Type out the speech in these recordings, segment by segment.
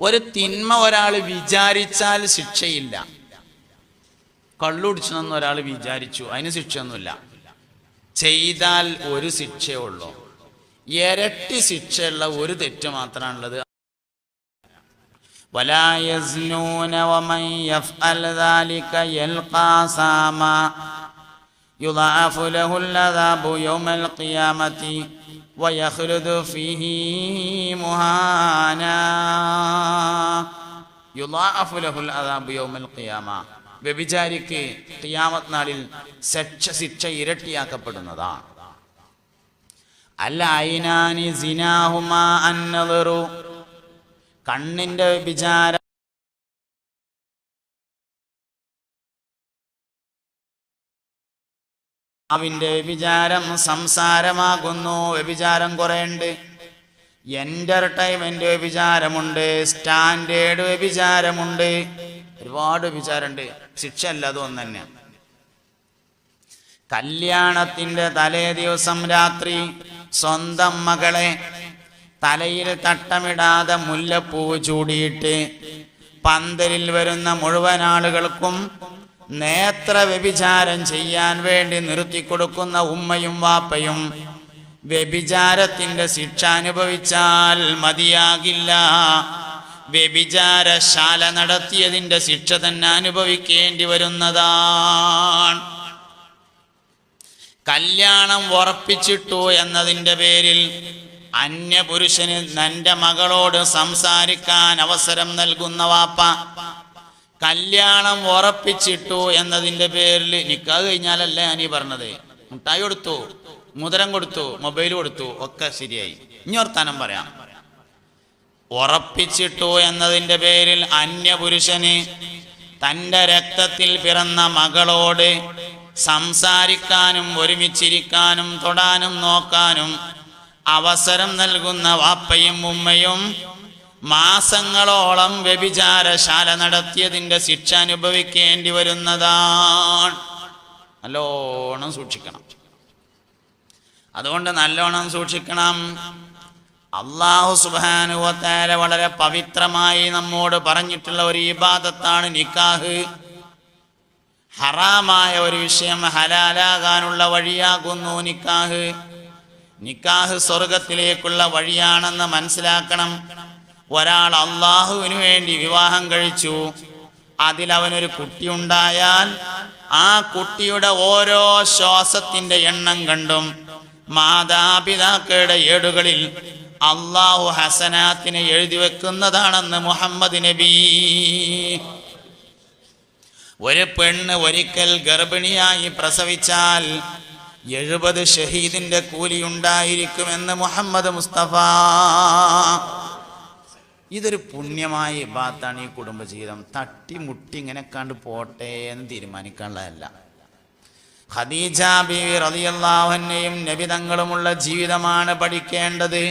ഒരു തിന്മ ഒരാൾ വിചാരിച്ചാൽ ശിക്ഷയില്ല കള്ളുടിച്ചെന്ന് ഒരാൾ വിചാരിച്ചു അതിന് ശിക്ഷയൊന്നുമില്ല ചെയ്താൽ ഒരു ശിക്ഷയേ ഉള്ളൂ ഇരട്ടി ശിക്ഷയുള്ള ഒരു തെറ്റ് മാത്രമാണുള്ളത് ولا يزنون ومن يفعل ذلك يلقى ساما يضاعف له العذاب يوم القيامة ويخلد فيه مهانا يضاعف له العذاب يوم القيامة വ്യഭിചാരിക്ക് ഖിയാമത്ത് നാളിൽ ശിക്ഷ ശിക്ഷ ഇരട്ടിയാക്കപ്പെടുന്നതാണ് അല്ല ഐനാനി സിനാഹുമാ അന്നദറു കണ്ണിന്റെ വ്യഭിചാരം അവന്റെ വ്യഭിചാരം സംസാരമാകുന്നു. വ്യഭിചാരം കുറയുണ്ട്. എന്റർടൈൻമെന്റ് വ്യഭിചാരമുണ്ട്. സ്റ്റാൻഡേർഡ് വ്യഭിചാരമുണ്ട്. ഒരുപാട് വ്യഭിചാരമുണ്ട്. ശിക്ഷ അല്ല അത് തന്നെ. കല്യാണത്തിന്റെ തലേ ദിവസം രാത്രി സ്വന്തം മകളെ തലയിൽ തട്ടമിടാതെ മുല്ലപ്പൂവ് ചൂടിയിട്ട് പന്തലിൽ വരുന്ന മുഴുവൻ ആളുകൾക്കും നേത്ര വ്യഭിചാരം ചെയ്യാൻ വേണ്ടി നിർത്തി കൊടുക്കുന്ന ഉമ്മയും വാപ്പയും വ്യഭിചാരത്തിന്റെ ശിക്ഷ അനുഭവിച്ചാൽ മതിയാകില്ല. വ്യഭിചാരശാല നടത്തിയതിന്റെ ശിക്ഷ തന്നെ അനുഭവിക്കേണ്ടി വരുന്നതാണ്. കല്യാണം ഉറപ്പിച്ചിട്ടു എന്നതിന്റെ പേരിൽ അന്യപുരുഷന് തന്റെ മകളോട് സംസാരിക്കാൻ അവസരം നൽകുന്ന വാപ്പ കല്യാണം ഉറപ്പിച്ചിട്ടു എന്നതിന്റെ പേരിൽ നിക്കാഹ് കഴിഞ്ഞാലല്ലേ ഈ പറഞ്ഞത്. മുട്ടായി കൊടുത്തു മുതരം കൊടുത്തു മൊബൈൽ കൊടുത്തു ഒക്കെ ശരിയായി. ഇനി വർത്താനം പറയാം. ഉറപ്പിച്ചിട്ടു എന്നതിന്റെ പേരിൽ അന്യപുരുഷന് തന്റെ രക്തത്തിൽ പിറന്ന മകളോട് സംസാരിക്കാനും ഒരുമിച്ചിരിക്കാനും തൊടാനും നോക്കാനും അവസരം നൽകുന്ന വാപ്പയും ഉമ്മയും മാസങ്ങളോളം വ്യഭിചാരശാല നടത്തിയതിന്റെ ശിക്ഷ അനുഭവിക്കേണ്ടി വരുന്നതാണ്. നല്ലോണം സൂക്ഷിക്കണം. അതുകൊണ്ട് നല്ലോണം സൂക്ഷിക്കണം. അള്ളാഹു സുബാനുവത്താല വളരെ പവിത്രമായി നമ്മോട് പറഞ്ഞിട്ടുള്ള ഒരു ഇബാദത്താണ് നിക്കാഹ്. ഹറാമായ ഒരു വിഷയം ഹലാലാകാനുള്ള വഴിയാകുന്നു നിക്കാഹ്. നിക്കാഹ് സ്വർഗത്തിലേക്കുള്ള വഴിയാണെന്ന് മനസ്സിലാക്കണം. ഒരാൾ അള്ളാഹുവിനു വേണ്ടി വിവാഹം കഴിച്ചു. അതിലവനൊരു കുട്ടിയുണ്ടായാൽ ആ കുട്ടിയുടെ ഓരോ ശ്വാസത്തിന്റെ എണ്ണം കണ്ടും മാതാപിതാക്കളുടെ ഏടുകളിൽ അള്ളാഹു ഹസനാത്തിനെ എഴുതി വെക്കുന്നതാണെന്ന് മുഹമ്മദ് നബി. ഒരു പെണ്ണ് ഒരിക്കൽ ഗർഭിണിയായി പ്രസവിച്ചാൽ എഴുപത് ഷഹീദിന്റെ കൂലി ഉണ്ടായിരിക്കുമെന്ന് മുഹമ്മദ് മുസ്തഫ. ഇതൊരു പുണ്യമായ ഇബാത്താണ് ഈ കുടുംബജീവിതം. തട്ടി മുട്ടി ഇങ്ങനെ കണ്ട് പോട്ടെ എന്ന് തീരുമാനിക്കാനുള്ളതല്ല. ഖദീജ ബീവി റതിയല്ലാഹുവിനെയും നബിതങ്ങളുമുള്ള ജീവിതമാണ് പഠിക്കേണ്ടത്.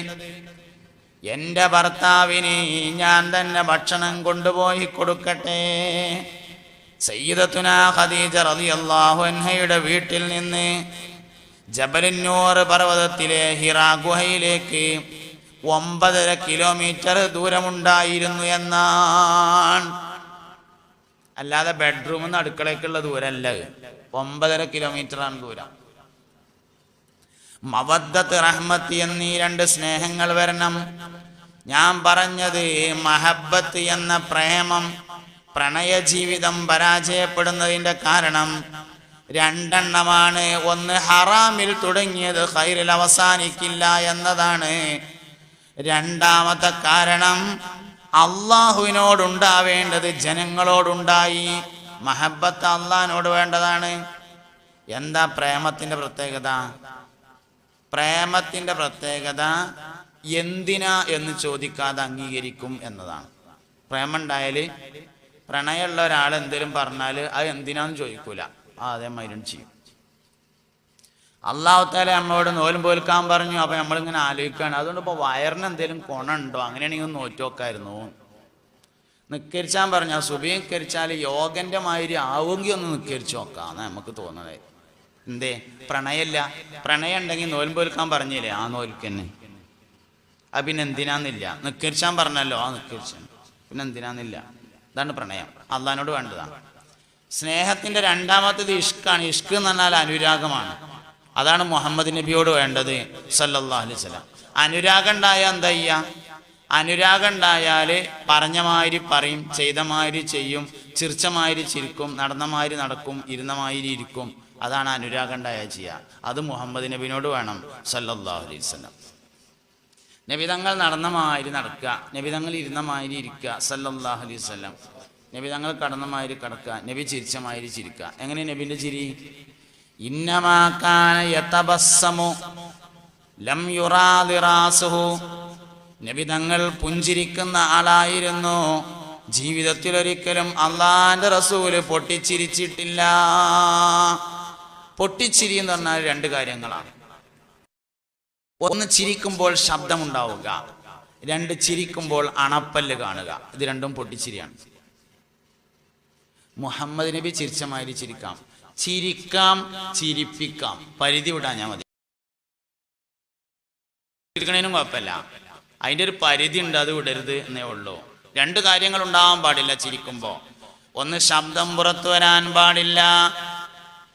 എന്റെ ഭർത്താവിന് ഞാൻ തന്നെ ഭക്ഷണം കൊണ്ടുപോയി കൊടുക്കട്ടെ. സയ്യിദത്തുന ഖദീജ റളിയല്ലാഹു അൻഹയുടെ വീട്ടിൽ നിന്ന് ജബലിന്നൂർ പർവതത്തിലെ ഹിറ ഗുഹയിലേക്ക് ഒമ്പതര കിലോമീറ്റർ ദൂരമുണ്ടായിരുന്നു എന്നാണ്. അല്ലാതെ ബെഡ്റൂമിൽ നിന്ന് അടുക്കളയ്ക്കുള്ള ദൂരമല്ല ഒമ്പതര ആണ് ദൂരം. മവദ്ദത്ത് റഹ്മത്ത് എന്നീ രണ്ട് സ്നേഹങ്ങൾ വരണം. ഞാൻ പറഞ്ഞത് മഹബത്ത് എന്ന പ്രേമം പ്രണയ ജീവിതം പരാജയപ്പെടുന്നതിന്റെ കാരണം രണ്ടെണ്ണമാണ്. ഒന്ന് ഹറാമിൽ തുടങ്ങിയത് ഹൈറിൽ അവസാനിക്കില്ല എന്നതാണ്. രണ്ടാമത്തെ കാരണം അള്ളാഹുവിനോടുണ്ടാവേണ്ടത് ജനങ്ങളോടുണ്ടായി. മഹബത്ത് അള്ളാഹിനോട് വേണ്ടതാണ്. എന്താ പ്രേമത്തിന്റെ പ്രത്യേകത? പ്രേമത്തിന്റെ പ്രത്യേകത എന്തിനാ എന്ന് ചോദിക്കാതെ അംഗീകരിക്കും എന്നതാണ്. പ്രേമം ഉണ്ടായാൽ പ്രണയമുള്ള ഒരാൾ എന്തെങ്കിലും പറഞ്ഞാൽ അത് എന്തിനാന്ന് ചോദിക്കൂല. ആ അതേമാതിരി ചെയ്യും. അള്ളാഹുത്താലെ നമ്മളോട് നോലും പോൽക്കാൻ പറഞ്ഞു. അപ്പൊ നമ്മളിങ്ങനെ ആലോചിക്കുകയാണ്. അതുകൊണ്ട് ഇപ്പൊ വയറിന് എന്തെങ്കിലും കുണുണ്ടോ അങ്ങനെയാണെങ്കിൽ ഒന്ന് നോറ്റോക്കായിരുന്നു നിക്കരിച്ചാൻ പറഞ്ഞു. സുബി നിക്കരിച്ചാൽ യോഗന്റെ മാതിരി ആവുമെങ്കിൽ ഒന്ന് നിക്കരിച്ചു നോക്കാന്ന് നമുക്ക് തോന്നണേ എന്തേ? പ്രണയല്ല. പ്രണയം ഉണ്ടെങ്കിൽ നോലും പോൽക്കാൻ പറഞ്ഞില്ലേ? ആ നോൽക്കന്നെ ആ പിന്നെ എന്തിനാന്നില്ല? നിക്കരിച്ചാൻ പറഞ്ഞല്ലോ. ആ നിക്കരിച്ചാൻ പിന്നെ എന്തിനാന്നില്ല? ഇതാണ് പ്രണയം. അള്ളഹാനോട് വേണ്ടതാണ്. സ്നേഹത്തിന്റെ രണ്ടാമത്തേത് ഇഷ്കാണ്. ഇഷ്ക് എന്ന് പറഞ്ഞാൽ അനുരാഗമാണ്. അതാണ് മുഹമ്മദ് നബിയോട് വേണ്ടത് സല്ലല്ലാഹു അലൈഹി അനുരാഗം ഉണ്ടായാൽ എന്താ ചെയ്യുക അനുരാഗം ഉണ്ടായാൽ പറഞ്ഞ മാതിരി പറയും ചെയ്ത മാതിരി ചെയ്യും ചിരിച്ച മാതിരി ചിരിക്കും നടന്ന മാതിരി നടക്കും ഇരുന്ന മാതിരി ഇരിക്കും. അതാണ് അനുരാഗം ഉണ്ടായാൽ ചെയ്യുക അത് മുഹമ്മദ് നബിനോട് വേണം സല്ലല്ലാഹു അലൈഹി വസല്ലം. നബിതങ്ങൾ നടന്ന മാതിരി നടക്കുക നബിതങ്ങൾ ഇരുന്ന മാതിരി ഇരിക്കുക സല്ലല്ലാഹു അലൈഹി വസല്ലം. നബിതങ്ങൾ കടന്ന മാതിരി കടക്കുക നബി ചിരിച്ച മാതിരി ചിരിക്കുക എങ്ങനെ നബിന്റെ ചിരി? ഇന്നമാക്കാന ലം നബി തങ്ങൾ പുഞ്ചിരിക്കുന്ന ആളായിരുന്നു. ജീവിതത്തിൽ ഒരിക്കലും അള്ളാന്റെ റസൂൽ പൊട്ടിച്ചിരിച്ചിട്ടില്ല. പൊട്ടിച്ചിരി എന്ന് പറഞ്ഞാൽ രണ്ട് കാര്യങ്ങളാണ്. ഒന്ന് ചിരിക്കുമ്പോൾ ശബ്ദമുണ്ടാവുക. രണ്ട് ചിരിക്കുമ്പോൾ അണപ്പല്ല് കാണുക. ഇത് രണ്ടും പൊട്ടിച്ചിരിയാണ്. മുഹമ്മദ് നബി ചിരിച്ച മാതിരി ചിരിക്കാം. ചിരിക്കാം ചിരിപ്പിക്കാം. പരിധി വിടാൻ ഞാൻ മതി. ചിരിക്കണേനും കുഴപ്പമില്ല. അതിന്റെ ഒരു പരിധി ഉണ്ട് അത് വിടരുത് എന്നേ ഉള്ളൂ. രണ്ട് കാര്യങ്ങൾ ഉണ്ടാവാൻ പാടില്ല ചിരിക്കുമ്പോൾ. ഒന്ന് ശബ്ദം പുറത്തു വരാൻ പാടില്ല.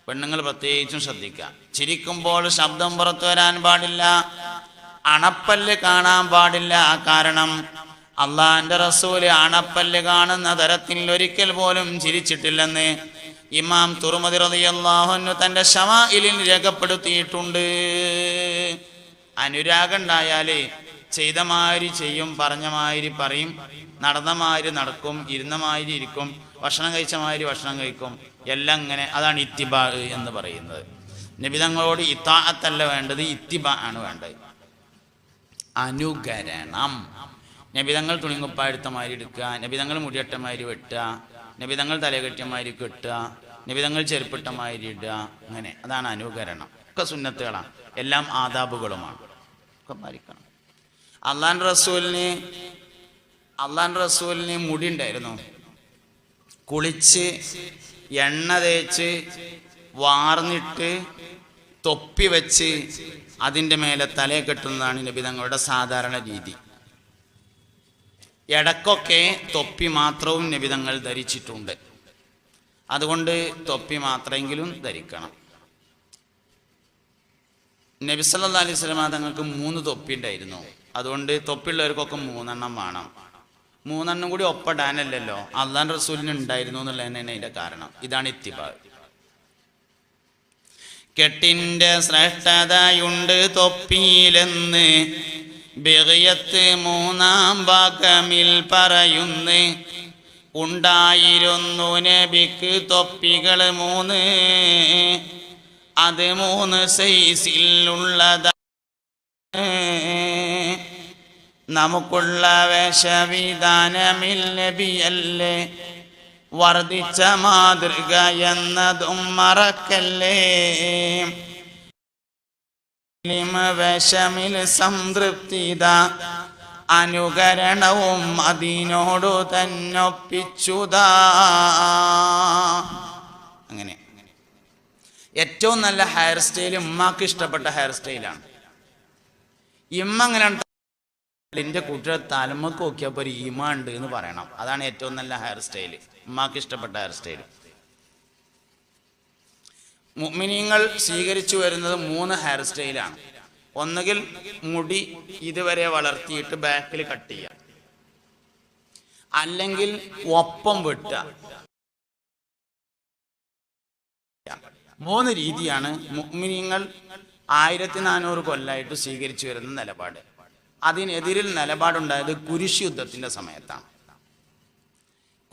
പെണ്ണുങ്ങൾ പ്രത്യേകിച്ചും ശ്രദ്ധിക്കുക. ചിരിക്കുമ്പോൾ ശബ്ദം പുറത്തു വരാൻ പാടില്ല. അണപ്പല്ല് കാണാൻ പാടില്ല. കാരണം അള്ളാന്റെ റസൂൽ അണപ്പല്ല് കാണുന്ന തരത്തിൽ ഒരിക്കൽ പോലും ചിരിച്ചിട്ടില്ലെന്ന് ഇമാം തുറമതി തന്റെ തന്റെ ഷമായിലിൽ രേഖപ്പെടുത്തിയിട്ടുണ്ട്. അനുരാഗം ഉണ്ടായാൽ ചെയ്ത മാതിരി ചെയ്യും പറഞ്ഞ മാതിരി പറയും നടന്ന മാതിരി നടക്കും ഇരുന്ന മാതിരി ഇരിക്കും ഭക്ഷണം കഴിച്ച മാതിരി ഭക്ഷണം കഴിക്കും. എല്ലാം ഇങ്ങനെ അതാണ് ഇത്തിബാ എന്ന് പറയുന്നത്. നിബിതങ്ങളോട് ഇത്താഅത്തല്ല വേണ്ടത് ഇത്തിബ ആണ് വേണ്ടത്. അനുകരണം. നബിതങ്ങൾ തുണിങ്കുപ്പായെടുത്ത മാതിരി എടുക്കുക നബിതങ്ങൾ മുടിയട്ട മാതിരി വെട്ടുക നബിതങ്ങൾ തലകെട്ടിയമാതിരി കെട്ടുക നിബിതങ്ങൾ ചെരുപ്പിട്ട മാതിരി ഇടുക അങ്ങനെ. അതാണ് അനുകരണം. ഒക്കെ സുന്നത്തുകളാണ്. എല്ലാം ആദാബുകളുമാണ്. ഒക്കെ പാലിക്കണം. അള്ളാൻ റസൂലിന് അള്ളാൻ റസൂലിന് മുടി ഉണ്ടായിരുന്നു. കുളിച്ച് എണ്ണ തേച്ച് വാർന്നിട്ട് തൊപ്പി വെച്ച് അതിന്റെ മേലെ തലയെ കെട്ടുന്നതാണ് നബി തങ്ങളുടെ സാധാരണ രീതി. ഇടക്കൊക്കെ തൊപ്പി മാത്രവും നിബിതങ്ങൾ ധരിച്ചിട്ടുണ്ട്. അതുകൊണ്ട് തൊപ്പി മാത്രമെങ്കിലും ധരിക്കണം. നബി സല്ലല്ലാഹു അലൈഹി വസല്ലമ തങ്ങൾക്ക് മൂന്ന് തൊപ്പി ഉണ്ടായിരുന്നു. അതുകൊണ്ട് തൊപ്പിയുള്ളവർക്കൊക്കെ മൂന്നെണ്ണം വേണം. മൂന്നെണ്ണം കൂടി ഒപ്പിടാനല്ലല്ലോ അള്ളാൻ റസൂലിന് ഉണ്ടായിരുന്നു എന്നുള്ളത് തന്നെ അതിന്റെ കാരണം. ഇതാണ് ഇത്തിബാ. കെട്ടിന്റെ ശ്രേഷ്ഠതയുണ്ട് തൊപ്പിയിലെന്ന് ബിഗയത്ത് മൂന്നാം ഭാഗമിൽ പറയുന്നു. ഉണ്ടായിരുന്നു നബിക്ക് തൊപ്പികൾ മൂന്ന്. അത് മൂന്ന് സൈസിലുള്ളതാണ് നമുക്കുള്ള വേഷവിധാനമിൽ നബിയല്ലേ. വർദ്ധിച്ച മാതൃക എന്നതും മറക്കല്ലേ. വേഷമിൽ സംതൃപ്തിത അനുകരണവും അതിനോടു തന്നൊപ്പിച്ചുതാ അങ്ങനെ. ഏറ്റവും നല്ല ഹെയർ സ്റ്റൈൽ ഉമ്മാക്ക് ഇഷ്ടപ്പെട്ട ഹെയർ സ്റ്റൈലാണ്. ഇമ്മ അങ്ങനെ എന്റെ കുട്ടിയുടെ തലമുക്ക് നോക്കിയപ്പോൾ ഒരു ഈമ ഉണ്ട് എന്ന് പറയണം. അതാണ് ഏറ്റവും നല്ല ഹെയർ സ്റ്റൈൽ. ഉമ്മാക്ക് ഇഷ്ടപ്പെട്ട ഹെയർ സ്റ്റൈൽ മുഅ്മിനീങ്ങൾ സ്വീകരിച്ചു വരുന്നത് മൂന്ന് ഹെയർ സ്റ്റൈലാണ് ഒന്നുകിൽ മുടി ഇതുവരെ വളർത്തിയിട്ട് ബാക്കിൽ കട്ട് ചെയ്യുക. അല്ലെങ്കിൽ ഒപ്പം വെട്ടുക. മൂന്ന് രീതിയാണ് മുഅ്മിനീങ്ങൾ ആയിരത്തി നാനൂറ് കൊല്ലായിട്ട് സ്വീകരിച്ചു വരുന്ന നിലപാട്. അതിനെതിരിൽ നിലപാടുണ്ടായത് കുരിശ് യുദ്ധത്തിന്റെ സമയത്താണ്.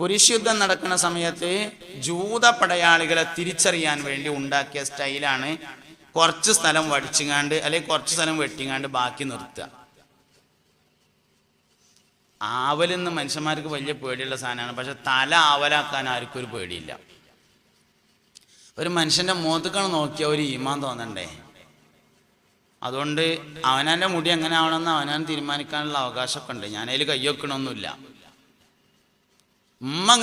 കുരിശ് യുദ്ധം നടക്കുന്ന സമയത്ത് ജൂത പടയാളികളെ തിരിച്ചറിയാൻ വേണ്ടി ഉണ്ടാക്കിയ സ്റ്റൈലാണ് കുറച്ച് സ്ഥലം വടിച്ചുങ്ങാണ്ട് അല്ലെങ്കിൽ കുറച്ച് സ്ഥലം വെട്ടിങ്ങാണ്ട് ബാക്കി നിർത്തുക. ആവലെന്ന് മനുഷ്യന്മാർക്ക് വലിയ പേടിയുള്ള സാധനമാണ്. പക്ഷെ തല ആവലാക്കാൻ ആർക്കും ഒരു പേടിയില്ല. ഒരു മനുഷ്യന്റെ മുഖത്തേക്കാണ് നോക്കിയ ഒരു ഈമാൻ തോന്നണ്ടേ? അതുകൊണ്ട് അവനാന്റെ മുടി എങ്ങനെ ആവണമെന്ന് അവനാൻ തീരുമാനിക്കാനുള്ള അവകാശമൊക്കെ ഉണ്ട്. ഞാനതിൽ കൈവെക്കണമൊന്നുമില്ല ഉമ്മ അങ്ങനെ